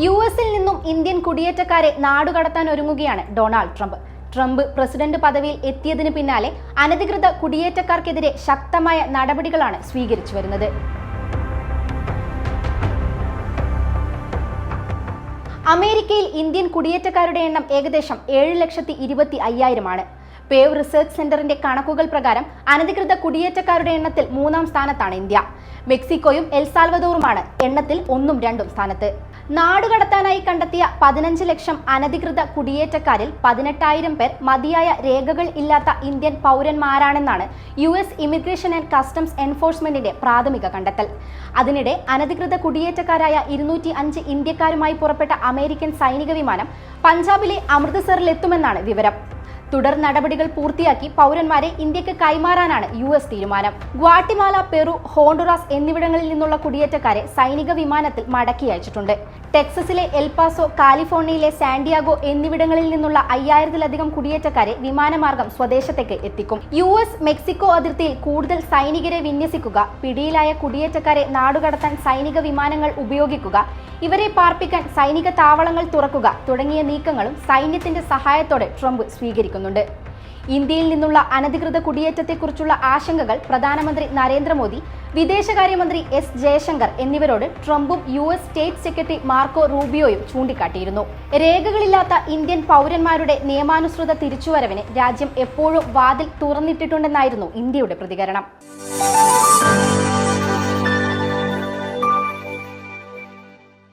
U എസിൽ നിന്നും Indian കുടിയേറ്റക്കാരെ നാടുകടത്താൻ ഒരുങ്ങുകയാണ് ഡൊണാൾഡ് ട്രംപ്. ട്രംപ് പ്രസിഡന്റ് പദവിയിൽ എത്തിയതിന് പിന്നാലെ അനധികൃത കുടിയേറ്റക്കാർക്കെതിരെ ശക്തമായ നടപടികളാണ് സ്വീകരിച്ചു വരുന്നത്. അമേരിക്കയിൽ ഇന്ത്യൻ കുടിയേറ്റക്കാരുടെ എണ്ണം ഏകദേശം ഏഴ് ലക്ഷത്തി ഇരുപത്തി അയ്യായിരമാണ് പേവ് റിസർച്ച് സെന്ററിന്റെ കണക്കുകൾ പ്രകാരം അനധികൃത കുടിയേറ്റക്കാരുടെ എണ്ണത്തിൽ മൂന്നാം സ്ഥാനത്താണ് ഇന്ത്യ. മെക്സിക്കോയും എൽസാൽവദോറുമാണ് എണ്ണത്തിൽ ഒന്നും രണ്ടും സ്ഥാനത്ത്. നാടുകടത്താനായി കണ്ടെത്തിയ പതിനഞ്ച് ലക്ഷം അനധികൃത കുടിയേറ്റക്കാരിൽ പതിനെട്ടായിരം പേർ മതിയായ രേഖകൾ ഇല്ലാത്ത Indian പൗരന്മാരാണെന്നാണ് U S immigration and customs എൻഫോഴ്സ്മെന്റിന്റെ പ്രാഥമിക കണ്ടെത്തൽ. അതിനിടെ അനധികൃത കുടിയേറ്റക്കാരായ ഇരുന്നൂറ്റി അഞ്ച് ഇന്ത്യക്കാരുമായി പുറപ്പെട്ട അമേരിക്കൻ സൈനിക വിമാനം പഞ്ചാബിലെ അമൃത്സറിലെത്തുമെന്നാണ് വിവരം. തുടർ നടപടികൾ പൂർത്തിയാക്കി പൗരന്മാരെ ഇന്ത്യയ്ക്ക് കൈമാറാനാണ് യു എസ് തീരുമാനം. ഗ്വാട്ടിമാല പെറു ഹോണ്ടുറാസ് എന്നിവിടങ്ങളിൽ നിന്നുള്ള കുടിയേറ്റക്കാരെ സൈനിക വിമാനത്തിൽ മടക്കി അയച്ചിട്ടുണ്ട്. ടെക്സസിലെ എൽപാസോ കാലിഫോർണിയയിലെ സാന്റിയാഗോ എന്നിവിടങ്ങളിൽ നിന്നുള്ള അയ്യായിരത്തിലധികം കുടിയേറ്റക്കാരെ വിമാനമാർഗം സ്വദേശത്തേക്ക് എത്തിക്കും. യു എസ് മെക്സിക്കോ അതിർത്തിയിൽ കൂടുതൽ സൈനികരെ വിന്യസിക്കുക പിടിയിലായ കുടിയേറ്റക്കാരെ നാടുകടത്താൻ സൈനിക വിമാനങ്ങൾ ഉപയോഗിക്കുക ഇവരെ പാർപ്പിക്കാൻ സൈനിക താവളങ്ങൾ തുറക്കുക തുടങ്ങിയ നീക്കങ്ങളും സൈന്യത്തിന്റെ സഹായത്തോടെ ട്രംപ് സ്വീകരിക്കുന്നുണ്ട് ഇന്ത്യയിൽ നിന്നുള്ള അനധികൃത കുടിയേറ്റത്തെക്കുറിച്ചുള്ള ആശങ്കകൾ പ്രധാനമന്ത്രി നരേന്ദ്രമോദി വിദേശകാര്യമന്ത്രി എസ് ജയശങ്കർ എന്നിവരോട് ട്രംപും U S state secretary Marco റൂബിയോയും ചൂണ്ടിക്കാട്ടിയിരുന്നു. രേഖകളില്ലാത്ത ഇന്ത്യൻ പൗരന്മാരുടെ നിയമാനുസൃത തിരിച്ചുവരവിന് രാജ്യം എപ്പോഴും വാതിൽ തുറന്നിട്ടിട്ടുണ്ടെന്നായിരുന്നു ഇന്ത്യയുടെ പ്രതികരണം.